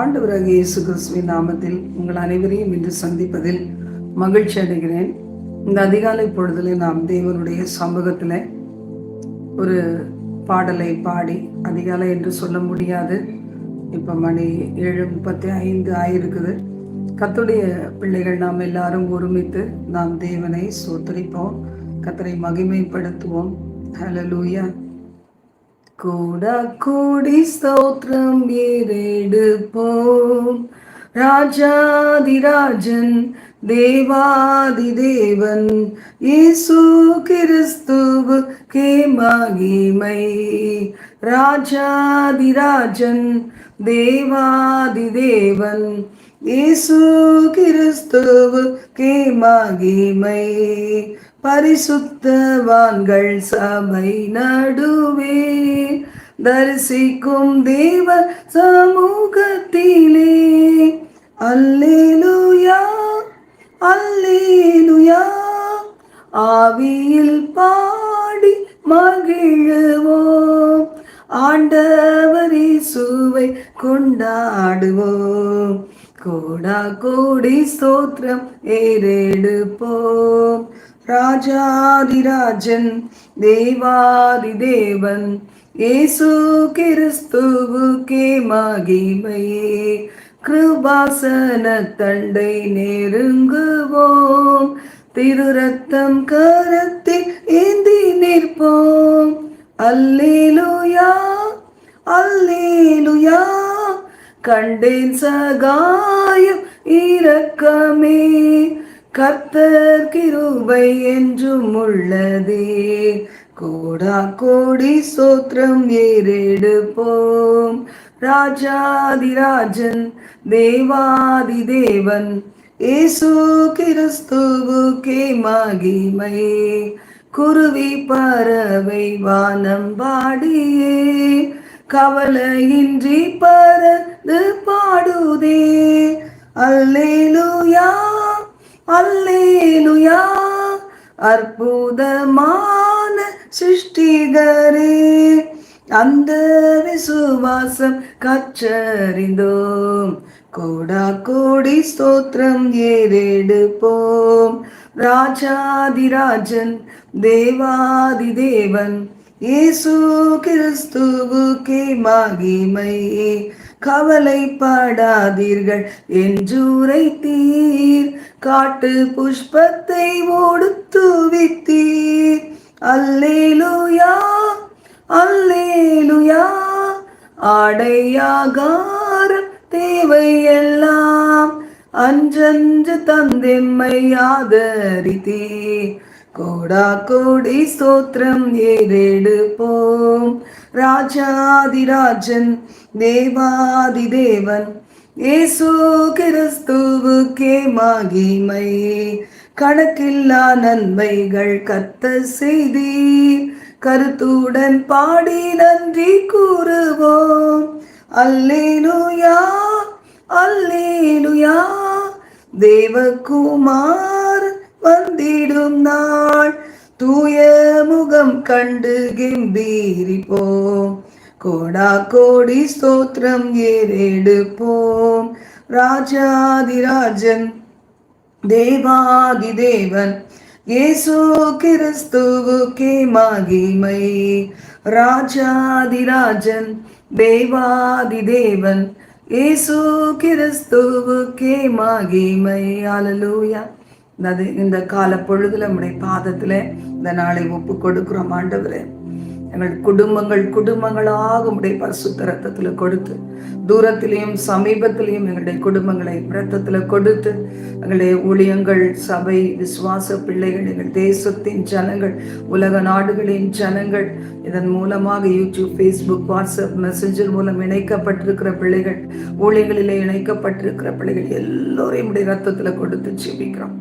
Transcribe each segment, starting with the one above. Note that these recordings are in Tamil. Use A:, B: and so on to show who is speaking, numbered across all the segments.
A: ஆண்டவராக இயேசு கிறிஸ்துவின் நாமத்தில் உங்கள் அனைவரையும் இன்று சந்திப்பதில் மகிழ்ச்சி அடைகிறேன். இந்த அதிகாலை பொழுதில் நாம் தேவனுடைய சமூகத்தில் ஒரு பாடலை பாடி அதிகாலை என்று சொல்ல முடியாது. இப்போ மணி ஏழு முப்பத்தி ஐந்து ஆயிருக்குது. கத்துடைய பிள்ளைகள் நாம் எல்லாரும் ஒருமித்து நாம் தேவனை சோத்தரிப்போம். கத்தரை மகிமைப்படுத்துவோம். ஹலலூயா கூட கூடி ஸ்தோத்திரம் ஏறெடுப்போம். ராஜாதிராஜன் தேவாதி தேவன் இயேசு கிறிஸ்துவு கே மகிமை ராஜாதிராஜன் தேவாதி தேவன் இயேசு கிறிஸ்துவு கே மகிமை பரிசுத்தவான்கள் சபை நடுவே தரிசிக்கும் தேவ சமூகத்திலே. அல்லேலுயா அல்லேலுயா. ஆவியில் பாடி மகிழுவோம். ஆண்டவரி சுவை கொண்டாடுவோம். கோடா கோடி ஸ்தோத்திரம் ஏறெடுப்போம். ராஜாதிராஜன் தேவாதி தேவன் இயேசு கிறிஸ்துவுக்கே மகிமையே. கிருபாசன தண்டை நெருங்குவோம். திருரத்தம் கரத்தில் ஏந்தி நிற்போம். அல்லேலுயா அல்லேலுயா. கண்டேன் சகாயம் இரக்கமே. கர்த்தர் கிருபை என்றும் உள்ளதே. கோடா கோடி சோத்திரம் ஏறெடுப்போம். ராஜாதிராஜன் தேவாதி தேவன் ஏசு கிறிஸ்துவுக்கே மகிமை. குருவி பறவை வானம் பாடியே கவலையின்றி பறந்து பாடுதே. அல்லேலுயா. அல்லேலுயா. அற்புதமான சிருஷ்டிகரே. அந்த விசுவாசம் கற்றறிந்தோம். கோடா கோடி ஸ்தோத்திரம் ஏறெடுப்போம். ராஜாதிராஜன் தேவாதி தேவன் இயேசு கிறிஸ்துவுக்கே மகிமையே. கவலைப்படாதீர்கள். என்றுரைத்தீர். காட்டு புஷ்பத்தை ஓடுத்துவித்தீர் அல்லேலுயா அல்லேலுயா. ஆடையாகாரம் தேவையெல்லாம் அன்றன்று தந்தெம்மை ஆதரித்தீர். கோடா கோடி ஸ்தோத்திரம் ஏறெடுப்போம். ராஜாதிராஜன் தேவாதி தேவன் ஏசு கிறிஸ்துவுக்கே மகிமை. கணக்கில்லா நன்மைகள் கத்த செய்தி கருத்துடன் பாடி நன்றி கூறுவோம். அல்லேலுயா அல்லேலுயா தேவகுமார். வந்திடும் நாள். தூய முகம் கண்டு கெம்பீரிப்போம். கோடா கோடி ஸ்தோத்திரம் ஏறெடுப்போம். ராஜாதிராஜன் தேவாதி தேவன் இயேசு கிறிஸ்துவுக்கே மகிமை. ராஜாதிராஜன் தேவாதி தேவன் இயேசு கிறிஸ்துவுக்கே மகிமை. அலலூயா அது இந்த கால பொழுதுல நம்முடைய பாதத்துல இந்த நாளை ஒப்பு கொடுக்குறோம் ஆண்டவரே. எங்கள் குடும்பங்கள் குடும்பங்களாக உடைய பரிசுத்த ரத்தத்துல கொடுத்து தூரத்திலையும் சமீபத்திலையும் எங்களுடைய குடும்பங்களை ரத்தத்துல கொடுத்து எங்களுடைய ஊழியங்கள் சபை விசுவாச பிள்ளைகள் எங்கள் தேசத்தின் ஜனங்கள் உலக நாடுகளின் ஜனங்கள் இதன் மூலமாக யூடியூப் ஃபேஸ்புக் வாட்ஸ்அப் மெசஞ்சர் மூலம் இணைக்கப்பட்டிருக்கிற பிள்ளைகள் ஊழியங்களிலே இணைக்கப்பட்டிருக்கிற பிள்ளைகள் எல்லோரையும் உடைய ரத்தத்துல கொடுத்து ஜீவிக்கிறோம்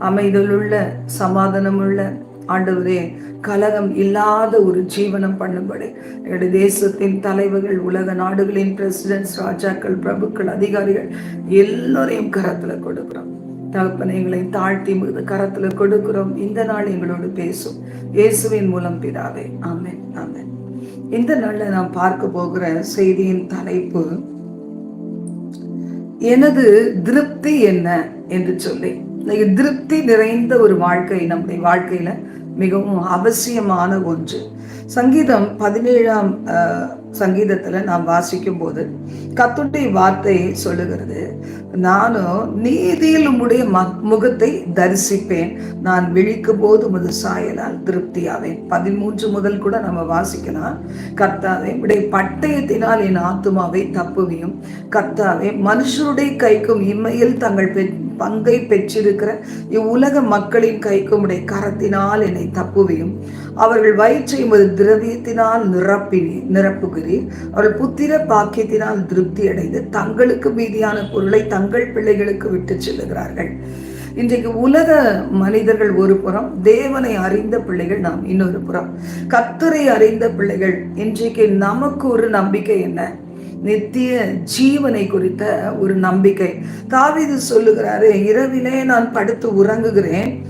A: அமைதலுள்ள சமாதானமுள்ள. ஆண்டவரே கலகம் இல்லாத ஒரு ஜீவனம் பண்ணும்படி. எங்களுடைய தேசத்தின் தலைவர்கள் உலக நாடுகளின் பிரசிடென்ட்ஸ் ராஜாக்கள் பிரபுக்கள் அதிகாரிகள் எல்லோரையும் கரத்துல கொடுக்குறோம். தகப்பனை எங்களை தாழ்த்தி கரத்துல கொடுக்கிறோம். இந்த நாள் எங்களோடு பேசும். இயேசுவின் மூலம் பிதாவே. ஆமேன். ஆமேன். இந்த நாள்ல நான் பார்க்க போகிற செய்தியின் தலைப்பு எனது திருப்தி என்ன? என்று சொல்லி. திருப்தி நிறைந்த ஒரு வாழ்க்கை நம்முடைய வாழ்க்கையில மிகவும் அவசியமான ஒன்று. சங்கீதம் பதினேழாம் சங்கீதத்துல நாம் வாசிக்கும் போது கத்துடைய வார்த்தை சொல்லுகிறது நானும் நீதியில் உம்முடைய முகத்தை தரிசிப்பேன். நான் விழிக்கும் போது உமது சாயலால் திருப்தியாவேன். பதிமூன்று முதல் கூட நம்ம வாசிக்கலாம். கர்த்தாவே உடைய பட்டயத்தினால் என் ஆத்துமாவை தப்புவியும். கர்த்தாவே மனுஷருடைய கைக்கும் இம்மையில் தங்கள் பங்கை பெற்றிருக்கிற இவ்வுலக மக்களின் கைக்கும் உடைய கரத்தினால் என்னை தப்புவியும். அவர்கள் வயிற்றை உமது திரவியத்தினால் நிரப்பினி நிரப்புகிறீர் அவர்கள் புத்திர பாக்கியத்தினால் திருப்தி அடைந்து தங்களுக்கு மீதியான பொருளை தங்கள் பிள்ளைகளுக்கு விட்டு செல்லுகிறார்கள். இன்றைக்கு உலக மனிதர்கள் ஒரு புறம் தேவனை அறிந்த பிள்ளைகள் நாம் இன்னொரு புறம். கத்தரை அறிந்த பிள்ளைகள் இன்றைக்கு நமக்கு ஒரு நம்பிக்கை என்ன? நித்திய ஜீவனை குறித்த ஒரு நம்பிக்கை. தாவிது சொல்லுகிறாரு இரவிலே நான் படுத்து உறங்குகிறேன்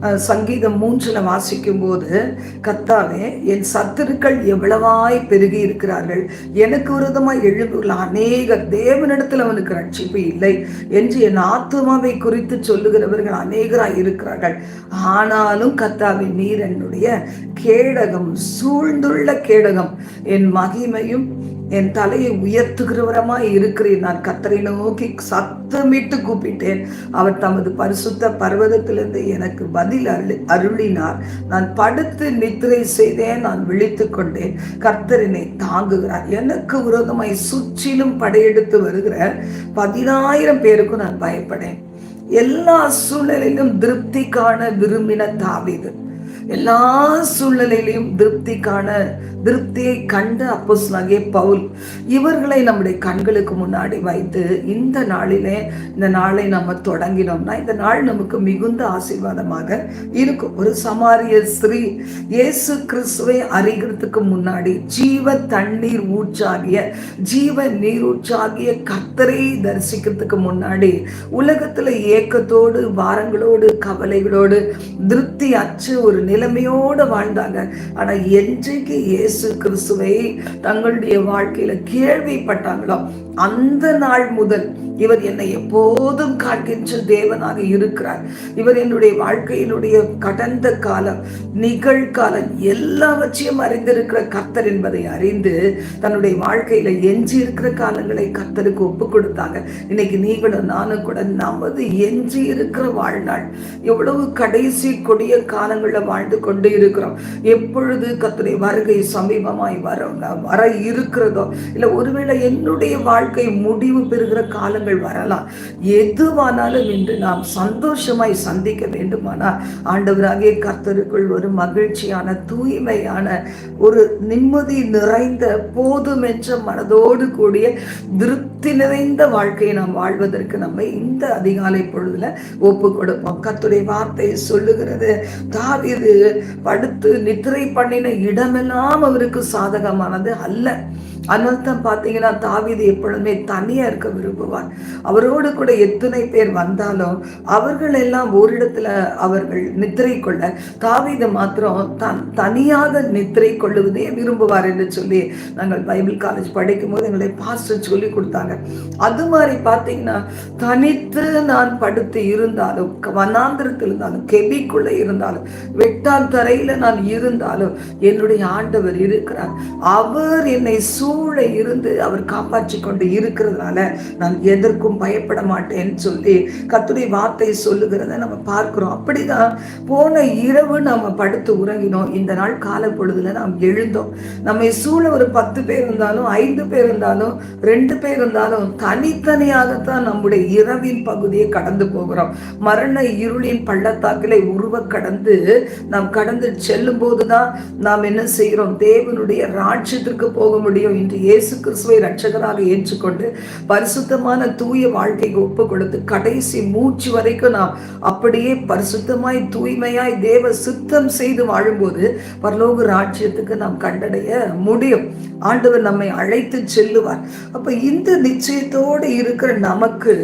A: சங்கீதம் மூன்றில் வாசிக்கும் போது கத்தாவே என் சத்துருக்கள் எவ்வளவாய் பெருகி இருக்கிறார்கள். எனக்கு விரோதமாய் எழுந்துள்ள அநேக தேவனிடத்தில் அவனுக்கு ரட்சிப்பு இல்லை என்று என் ஆத்மாவை குறித்து சொல்லுகிறவர்கள் அநேகராய் இருக்கிறார்கள். ஆனாலும் கத்தாவே நீர் என்னுடைய கேடகம் சூழ்ந்துள்ள கேடகம். என் மகிமையும் என் தலையை உயர்த்துகிறவரமாய் இருக்கிறேன் நான் கத்தரை நோக்கி சத்தமிட்டு கூப்பிட்டேன். அவர் தமது பரிசுத்த பர்வதத்திலிருந்து எனக்கு பதில் அருளி அருளினார். நான் படுத்து நித்திரை செய்தேன். நான் விழித்து கொண்டேன். கர்த்தரினை தாங்குகிறார். எனக்கு விரோதமாய் சுற்றிலும் படையெடுத்து வருகிற பதினாயிரம் பேருக்கும் நான் பயப்படேன். எல்லா சூழ்நிலையிலும் திருப்தி காண விரும்பின தாவிது. எல்லா சூழ்நிலையிலையும் திருப்தி காண திருப்தியை கண்டு அப்போஸ்லாகிய பவுல் இவர்களை நம்முடைய கண்களுக்கு முன்னாடி வைத்து இந்த நாளிலே இந்த நாளை நம்ம தொடங்கினோம்னா இந்த நாள் நமக்கு மிகுந்த ஆசீர்வாதமாக இருக்கும். ஒரு சமாரிய ஸ்ரீ இயேசு கிறிஸ்துவை அறிகிறதுக்கு முன்னாடி ஜீவ தண்ணீர் ஊற்றாகிய ஜீவ நீரூற்றாகிய கத்தரை தரிசிக்கிறதுக்கு முன்னாடி உலகத்துல ஏக்கத்தோடு வாரங்களோடு கவலைகளோடு திருப்தி அச்சு ஒரு நிலைமையோடு வாழ்ந்தாங்க. ஆனா என்றைக்கு இயேசு கிறிஸ்துவை தங்களுடைய வாழ்க்கையில கேள்விப்பட்டாங்களோ அந்த நாள் முதல் இவர் என்னை எப்போதும் காண்கின்ற தேவனாக இருக்கிறார். இவர் என்னுடைய வாழ்க்கையினுடைய கடந்த காலம் நிகழ்காலம் எல்லாவற்றையும் அறிந்திருக்கிற கர்த்தர் என்பதை அறிந்து தன்னுடைய வாழ்க்கையில எஞ்சி இருக்கிற காலங்களை கர்த்தருக்கு ஒப்பு கொடுத்தாங்க. இன்னைக்கு நீங்களும் நானும் கூட நமது எஞ்சி இருக்கிற வாழ்நாள் எவ்வளவு கடைசி கொடிய காலங்களில் வாழ்ந்து கொண்டு இருக்கிறோம். எப்பொழுது கத்துடைய வருகை சமீபமாய் வர வர இருக்கிறதோ இல்லை ஒருவேளை என்னுடைய வாழ்க்கை முடிவு பெறுகிற காலங்கள் வரலாம். எதுவானாலும் இன்று நாம் சந்தோஷமாய் சந்திக்க வேண்டுமானால் ஆண்டவராகிய கர்த்தருக்குள் ஒரு மகிழ்ச்சியான தூய்மையான ஒரு நிம்மதி நிறைந்த போதும் என்ற மனதோடு கூடிய திருப்தி நிறைந்த வாழ்க்கையை நாம் வாழ்வதற்கு நம்ம இந்த அதிகாலை பொழுதுல ஒப்பு கொடுப்போம். கத்துடைய வார்த்தை சொல்லுகிறது தாவிது படுத்து நித்திரை பண்ணின இடமெல்லாம் அவருக்கு சாதகமானது அல்ல. அதனால தான் பார்த்தீங்கன்னா தாவிது எப்பொழுதுமே தனியாக இருக்க விரும்புவார். அவரோடு கூட எத்தனை பேர் வந்தாலும் அவர்கள் எல்லாம் ஓரிடத்துல அவர்கள் நித்திரை கொள்ள தாவித மாத்திரம் தன் தனியாக நித்திரை கொள்ளுவதே விரும்புவார் என்று சொல்லி நாங்கள் பைபிள் காலேஜ் படிக்கும் போது எங்களை பாஸ்டர் சொல்லி கொடுத்தாங்க. அது மாதிரி பார்த்தீங்கன்னா தனித்து நான் படுத்து இருந்தாலும் வனாந்திரத்தில் இருந்தாலும் கெபிக்குள்ள இருந்தாலும் வெட்டால் தரையில் நான் இருந்தாலும் என்னுடைய ஆண்டவர் இருக்கிறார். அவர் என்னை சூ சூழ இருந்து அவர் காப்பாற்றி கொண்டு இருக்கிறதுனால நான் எதற்கும் பயப்பட மாட்டேன்னு சொல்லி கத்துடைய வார்த்தை சொல்லுகிறத நம்ம பார்க்கிறோம். அப்படிதான் போன இரவு நம்ம படுத்து உறங்கினோம். இந்த நாள் கால பொழுதுல நாம் எழுந்தோம். நம்ம சூழ ஒரு பத்து பேர் இருந்தாலும் ஐந்து பேர் இருந்தாலும் ரெண்டு பேர் இருந்தாலும் தனித்தனியாகத்தான் நம்முடைய இரவின் பகுதியை கடந்து போகிறோம். மரண இருளின் பள்ளத்தாக்கிலே உருவ கடந்து நாம் கடந்து செல்லும் போதுதான் நாம் என்ன செய்கிறோம்? தேவனுடைய ராட்சியத்திற்கு போக முடியும். இன்று இயேசு கிறிஸ்துவை ரட்சகராக ஏற்றுக்கொண்டு பரிசுத்தமான தூய வாழ்க்கைக்கு ஒப்பு கொடுத்து கடைசி மூச்சு வரைக்கும் நாம் அப்படியே பரிசுத்தமாய் தூய்மையாய் தேவ சுத்தம் செய்து வாழும்போது பரலோக ராஜ்யத்துக்கு நாம் கண்டடைய முடியும். ஆண்டவர் நம்மை அழைத்து செல்லுவார். அப்ப இந்த நிச்சயத்தோடு இருக்கிற நமக்கு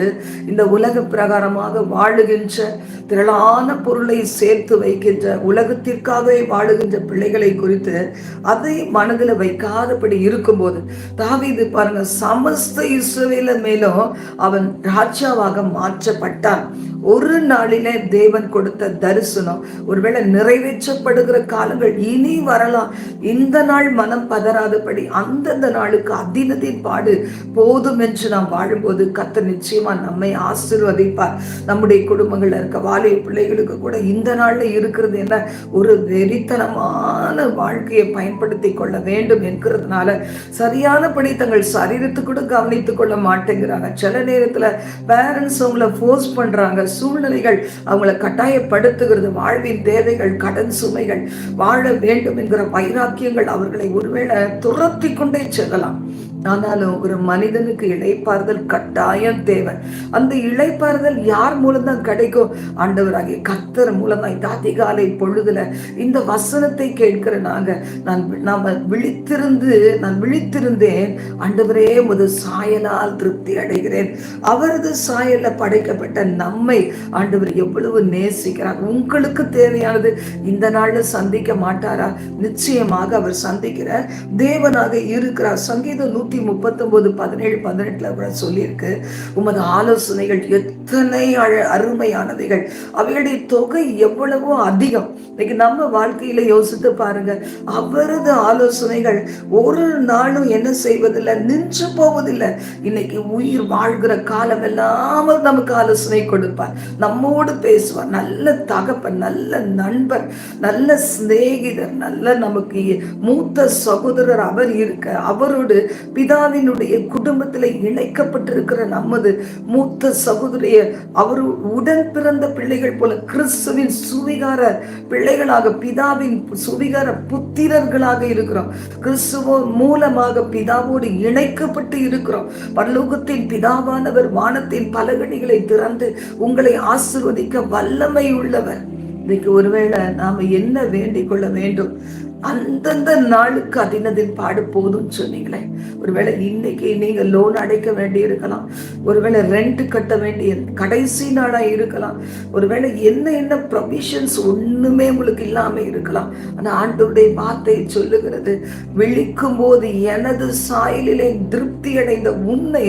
A: இந்த உலக பிரகாரமாக வாழுகின்ற திரளான பொருளை சேர்த்து வைக்கின்ற உலகத்திற்காகவே வாழுகின்ற பிள்ளைகளை குறித்து அதை மனதில் வைக்காதபடி இருக்கும்போது போது. தாவீது பாருங்க சமஸ்த இஸ்ரவேல மேலும் அவன் ராஜாவாக மாற்றப்பட்டான். ஒரு நாளிலே தேவன் கொடுத்த தரிசனம் ஒருவேளை நிறைவேற்றப்படுகிற காலங்கள் இனி வரலாம். இந்த நாள் மனம் பதறாதபடி அந்தந்த நாளுக்கு அதினதின் பாடு போதும் என்று நாம் வாழும்போது கத்த நிச்சயமா நம்மை ஆசிர்வதிப்பார். நம்முடைய குடும்பங்கள்ல இருக்க வாலிய பிள்ளைகளுக்கு கூட இந்த நாள்ல இருக்கிறது என்ன? ஒரு வெறித்தனமான வாழ்க்கையை பயன்படுத்தி கொள்ள வேண்டும் என்கிறதுனால சரியானபடி தங்கள் சரீரத்தை கூட கவனித்துக் கொள்ள மாட்டேங்கிறாங்க. சில நேரத்துல பேரண்ட்ஸ் அவங்கள ஃபோர்ஸ் பண்றாங்க. சூழ்நிலைகள் அவங்கள கட்டாயப்படுத்துகிறது. வாழ்வின் தேவைகள் கடன் சுமைகள் வாழ வேண்டும் என்கிற வைராக்கியங்கள் அவர்களை ஒருவேளை துரத்தி கொண்டே செல்லலாம். ஆனாலும் ஒரு மனிதனுக்கு இழைப்பாறுதல் கட்டாயம் தேவை அந்த இழைப்பாறுதல் யார் மூலம் தான் கிடைக்கும்? ஆண்டவராகிய கத்தர் மூலமா இந்த அதிகாலை பொழுதுல இந்த வசனத்தை கேட்கிற நாங்க நான் நாம விழித்திருந்து நான் விழித்திருந்தேன். ஆண்டவரே முது சாயலால் திருப்தி அடைகிறேன். அவரது சாயல்ல படைக்கப்பட்ட நம்மை ஆண்டவர் எவ்வளவு நேசிக்கிறார். உங்களுக்கு தேவையானது இந்த நாள்ல சந்திக்க மாட்டாரா? நிச்சயமாக அவர் சந்திக்கிற தேவனாக இருக்கிறார். சங்கீதம் நூத்தி நூற்றி முப்பத்தொம்போது பதினேழு பதினெட்டில் கூட சொல்லியிருக்கு. உமது ஆலோசனைகள் அத்தனை அழ அருமையானவைகள். அவைகளுடைய தொகை எவ்வளவோ அதிகம். இன்னைக்கு நம்ம வாழ்க்கையில யோசித்து பாருங்க. அவரது ஆலோசனைகள் ஒரு நாளும் என்ன செய்வதில்லை நின்று போவதில்லை. இன்னைக்கு உயிர் வாழ்கிற காலம் எல்லாம் நமக்கு ஆலோசனை கொடுப்பார். நம்மோடு பேசுவார். நல்ல தகப்பன் நல்ல நண்பர் நல்ல சிநேகிதர் நல்ல நமக்கு மூத்த சகோதரர் அவர் இருக்க அவரோடு பிதாவினுடைய குடும்பத்தில் இணைக்கப்பட்டிருக்கிற நமது மூத்த சகோதரிய அவர் உடன் பிறந்த பிள்ளைகள் போல கிறிஸ்துவின் சுவிகார பிள்ளைகளாக பிதாவின் சுவிகார புத்திரர்களாக இருக்கிறோம். கிறிஸ்துவோ மூலமாக பிதாவோடு இணைக்கப்பட்டு இருக்கிறோம். பரலோகத்தின் பிதாவானவர் வானத்தின் பலகணிகளை திறந்து உங்களை ஆசிர்வதிக்க வல்லமை உள்ளவர் இன்னைக்கு ஒருவேளை நாம என்ன வேண்டிக் கொள்ள வேண்டும்? அந்தந்த நாளுக்கு அதினதின் பாடு போதும்னு சொன்னீங்களே. ஒருவேளை இன்னைக்கு நீங்க லோன் அடைக்க வேண்டி இருக்கலாம். ஒருவேளை ரெண்ட் கட்ட வேண்டிய கடைசி நாளா இருக்கலாம். ஒருவேளை என்ன என்ன ப்ரொவிஷன்ஸ் ஒண்ணுமே உங்களுக்கு இல்லாம இருக்கலாம். ஆனா ஆண்டோடைய வார்த்தை சொல்லுகிறது விழிக்கும் போது எனது சாயலிலே திருப்தி அடைந்த உன்னை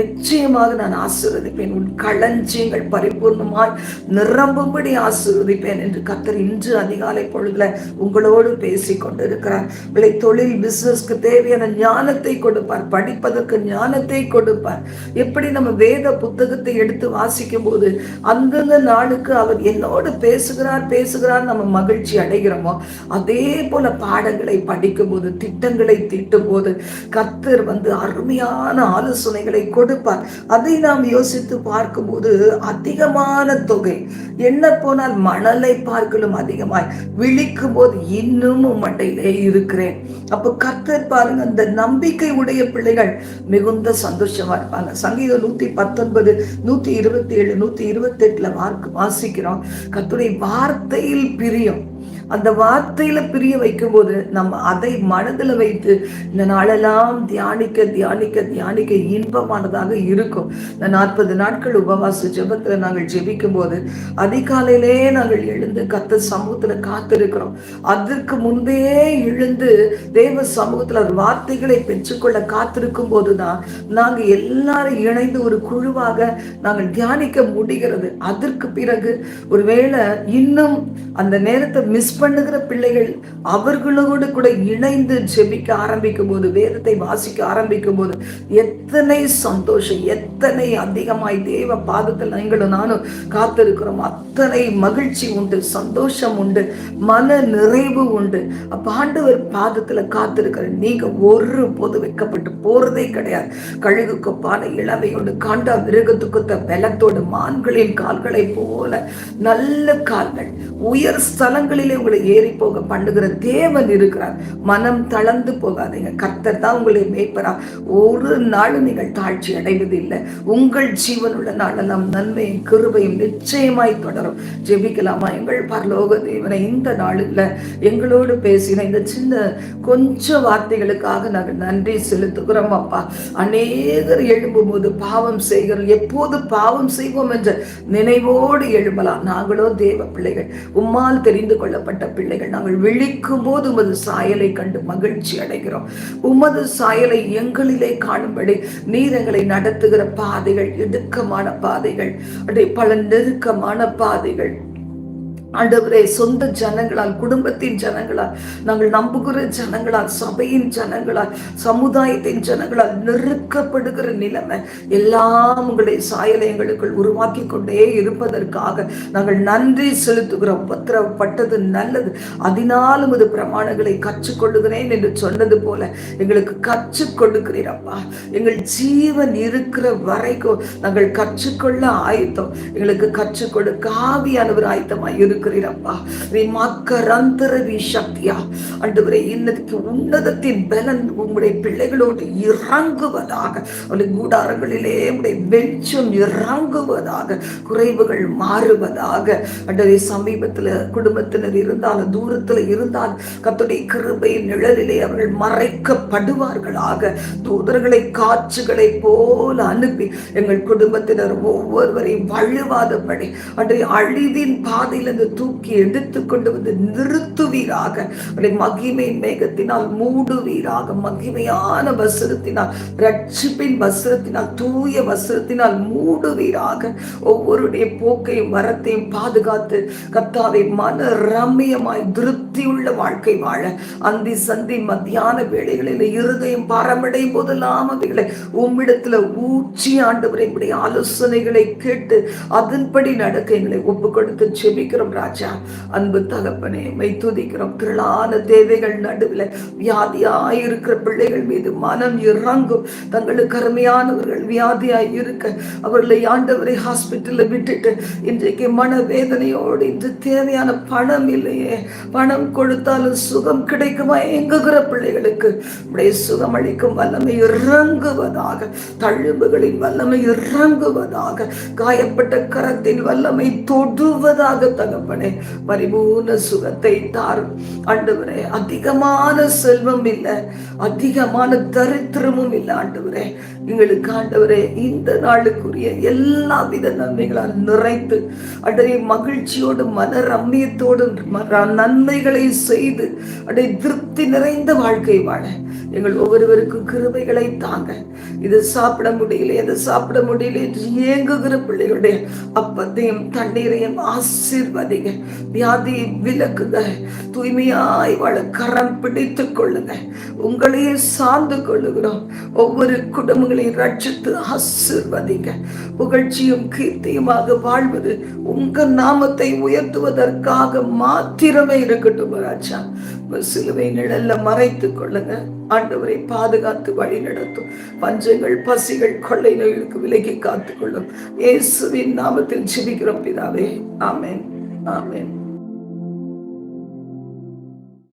A: நிச்சயமாக நான் ஆசீர்வதிப்பேன். உன் களஞ்சியங்கள் பரிபூர்ணமாய் நிரம்பும்படி ஆசீர்வதிப்பேன் என்று கத்தர் இன்று அதிகாலை பொழுதுல உங்களோடு பேச கொண்டிருக்கிறார் விளை தொழில் பிசினஸ்க்கு தேவையான ஞானத்தை கொடுப்பார் படிப்பதற்கு ஞானத்தை கொடுப்பார் எப்படி நம்ம வேத புத்தகத்தை எடுத்து வாசிக்கும் போது அந்தந்த நாளுக்கு அவர் என்னோடு பேசுகிறார் பேசுகிறார் நம்ம மகிழ்ச்சி அடைகிறோமோ அதே போல பாடங்களை படிக்கும் போது திட்டங்களை தீட்டும் போது கத்தர் வந்து அருமையான ஆலோசனைகளை கொடுப்பார். அதை நாம் யோசித்து பார்க்கும்போது அதிகமான தொகை. என்ன போனால் மணலை பார்க்கலும் அதிகமாய். விழிக்கும் போது இன்னும் மண்டையிலே இருக்கிறேன். அப்போ கர்த்தர் பாருங்க அந்த நம்பிக்கை உடைய பிள்ளைகள் மிகுந்த சந்தோஷமா இருப்பாங்க. சங்கீதம் நூத்தி பத்தொன்பது நூத்தி இருபத்தி ஏழு நூத்தி இருபத்தி எட்டுல வாசிக்கிறோம். கத்துடைய வார்த்தையில் பிரியம். அந்த வார்த்தையில பிரிய வைக்கும்போது நம்ம அதை மனதில் வைத்து இந்த நாளெல்லாம் தியானிக்க தியானிக்க தியானிக்க இன்பமானதாக இருக்கும். இந்த நாற்பது நாட்கள் உபவாச ஜபத்துல நாங்கள் ஜெபிக்கும் போது அதிகாலையிலே நாங்கள் எழுந்து கத்த சமூகத்துல காத்திருக்கிறோம். அதற்கு முன்பே எழுந்து தேவ சமூகத்துல ஒரு வார்த்தைகளை பெற்றுக்கொள்ள காத்திருக்கும் போதுதான் நாங்க எல்லாரும் இணைந்து ஒரு குழுவாக நாங்கள் தியானிக்க முடிகிறது. அதற்கு பிறகு ஒருவேளை இன்னும் அந்த நேரத்தை மிஸ் பண்ணுகிற பிள்ளைகள் அவர்களோடு கூட இணைந்து ஜெபிக்க ஆரம்பிக்கும் போது வேதத்தை வாசிக்க ஆரம்பிக்கும் போது எத்தனை சந்தோஷம் எத்தனை அதிகமாய் தேவ பாதத்தில் நீங்களும் நானும் காத்திருக்கிறோம். அத்தனை மகிழ்ச்சி உண்டு சந்தோஷம் உண்டு மன நிறைவு உண்டு. பாண்டவர் ஆண்டவர் பாதத்துல காத்திருக்கிற நீங்க ஒரு பொது வைக்கப்பட்டு போறதே கிடையாது. கழுகுக்கு கொப்பான இளவையோடு காண்டா மிருகத்துக்குத்த பலத்தோடு மான்களின் கால்களை போல நல்ல கால்கள். உயர் ஸ்தலங்களிலே உங்களை ஏறி போக பண்ணுகிற தேவன் இருக்கிறார். மனம் தளர்ந்து போகாதீங்க. கர்த்தர் தான் உங்களை மேய்ப்பரா ஒரு நாளும் நீங்கள் தாழ்ச்சி அடைவதில்லை. உங்கள் ஜீவன் உள்ள நாளெல்லாம் நன்மையும் கிருபையும் நிச்சயமாய் தொடரும். ஜெபிக்கலாமா? எங்கள் பரலோக தேவனை இந்த நாளில் எங்களோடு பேசின இந்த சின்ன கொஞ்சம் வார்த்தைகளுக்காக நாங்கள் நன்றி செலுத்துகிறோம் அப்பா. அநேகர் எழும்பும் போது பாவம் செய்கிறோம். எப்போது பாவம் செய்வோம் என்ற நினைவோடு எழும்பலாம். நாங்களோ தேவ பிள்ளைகள். உம்மால் தெரிந்து கொள்ளப்பட்ட கைவிடப்பட்ட பிள்ளைகள். நாங்கள் விழிக்கும் போது உமது சாயலை கண்டு மகிழ்ச்சி அடைகிறோம். உமது சாயலை எங்களிலே காணும்படி நீர் எங்களை நடத்துகிற பாதைகள் இடுக்கமான பாதைகள் அப்படி பல நெருக்கமான பாதைகள். ஆண்டவரே சொந்த ஜனங்களால் குடும்பத்தின் ஜனங்களால் நாங்கள் நம்புகிற ஜனங்களால் சபையின் ஜனங்களால் சமுதாயத்தின் ஜனங்களால் நெருக்கப்படுகிற நிலைமை எல்லாம் உங்களுடைய சாயலை எங்களுக்குள் உருவாக்கி கொண்டே இருப்பதற்காக நாங்கள் நன்றி செலுத்துகிறோம். பத்திரப்பட்டது நல்லது. அதனாலும் இது பிரமாணங்களை கற்றுக்கொள்ளுகிறேன் என்று சொன்னது போல எங்களுக்கு கற்றுக் கொடுக்கிறீரப்பா எங்கள் ஜீவன் இருக்கிற வரைக்கும் நாங்கள் கற்றுக்கொள்ள ஆயத்தம். எங்களுக்கு கற்றுக் காவியானவர் ஆயத்தமாக ஆயத்தமாய் இருக்கு இருக்கிறீரப்பா மக்கரந்தரவி சக்தியா. அன்றுவரை இன்னதுக்கு உன்னதத்தின் பலன் உங்களுடைய பிள்ளைகளோடு இறங்குவதாக அவருடைய கூடாரங்களிலே உடைய வெளிச்சம் இறங்குவதாக குறைவுகள் மாறுவதாக. அன்றைய சமீபத்தில் குடும்பத்தினர் இருந்தாலும் தூரத்தில் இருந்தால் கத்துடைய கிருபையின் நிழலிலே அவர்கள் மறைக்கப்படுவார்களாக. தூதர்களை காட்சிகளை போல அனுப்பி எங்கள் குடும்பத்தினர் ஒவ்வொருவரையும் வழுவாதபடி அன்றைய அழிவின் பாதையிலிருந்து தூக்கி எடுத்து கொண்டு வந்து நிறுத்துவீராக. மகிமை மேகத்தினால் மூடுவீராக. மகிமையான வசனத்தினால் ரட்சிப்பின் வசனத்தினால் தூய வசனத்தினால் மூடுவீராக. ஒவ்வொருடைய போக்கையும் வரத்தையும் பாதுகாத்து கத்தாவை மன ரம்மியமாய் திருப்தியுள்ள வாழ்க்கை வாழ. அந்தி சந்தி மத்தியான வேளைகளில் இருதயம் பரமடையும் போதெல்லாம் அவைகளை உம்மிடத்துல ஊச்சி ஆண்டவரை ஆலோசனைகளை கேட்டு அதன்படி நடக்க எங்களை ஒப்பு கொடுத்து செபிக்கிறோம். ராஜா. அன்பு தகப்பனே மை துதிக்கிறோம். திரளான தேவைகள் நடுவில் வியாதியாய் இருக்கிற பிள்ளைகள் மீது மனம் இறங்கும். தங்களுக்கு அருமையானவர்கள் வியாதியாய் இருக்க அவர்களை ஆண்டவரை ஹாஸ்பிட்டலில் விட்டுட்டு இன்றைக்கு மன வேதனையோடு இன்று தேவையான பணம் இல்லையே. பணம் கொடுத்தாலும் சுகம் கிடைக்குமா எங்குகிற பிள்ளைகளுக்கு? உடைய சுகம் அளிக்கும் வல்லமை இறங்குவதாக தழும்புகளின் வல்லமை இறங்குவதாக காயப்பட்ட கரத்தின் வல்லமை தொடுவதாக தகவல் தகப்பனே பரிபூர்ண சுகத்தை தாரும். ஆண்டவரே அதிகமான செல்வம் இல்லை அதிகமான தரித்திரமும் இல்லை ஆண்டவரே. எங்களுக்கு ஆண்டவரே இந்த நாளுக்குரிய எல்லா வித நன்மைகளால் நிறைத்து அடைய மகிழ்ச்சியோடு மன ரம்மியத்தோடு நன்மைகளை செய்து அடைய திருப்தி நிறைந்த வாழ்க்கை வாழ. எங்கள் ஒவ்வொருவருக்கும் கிருபைகளை தாங்க. இது சாப்பிட முடியல எது சாப்பிட முடியல என்று இயங்குகிற பிள்ளைகளுடைய அப்பத்தையும் தண்ணீரையும் ஆசீர்வதிங்க வியாதி விலக்குங்க. தூய்மையாய் வாழ கரம் பிடித்துக் கொள்ளுங்க. உங்களையே சார்ந்து கொள்ளுகிறோம். ஒவ்வொரு குடும்பங்களையும் ரட்சித்து ஆசிர்வதிங்க. புகழ்ச்சியும் கீர்த்தியுமாக வாழ்வது உங்க நாமத்தை உயர்த்துவதற்காக மாத்திரமே இருக்கட்டும் ராஜா. சிலுவை நிழல்ல மறைத்துக் கொள்ளுங்க. ஆண்டவரை பாதுகாத்து வழி நடத்தும். பஞ்சங்கள் பசிகள் கொள்ளை நோய்களுக்கு விலகி காத்துக்கொள்ளும் இயேசுவின் நாமத்தில் ஜிபிக்கிறோம் பிதாவே. ஆமேன். ஆமேன்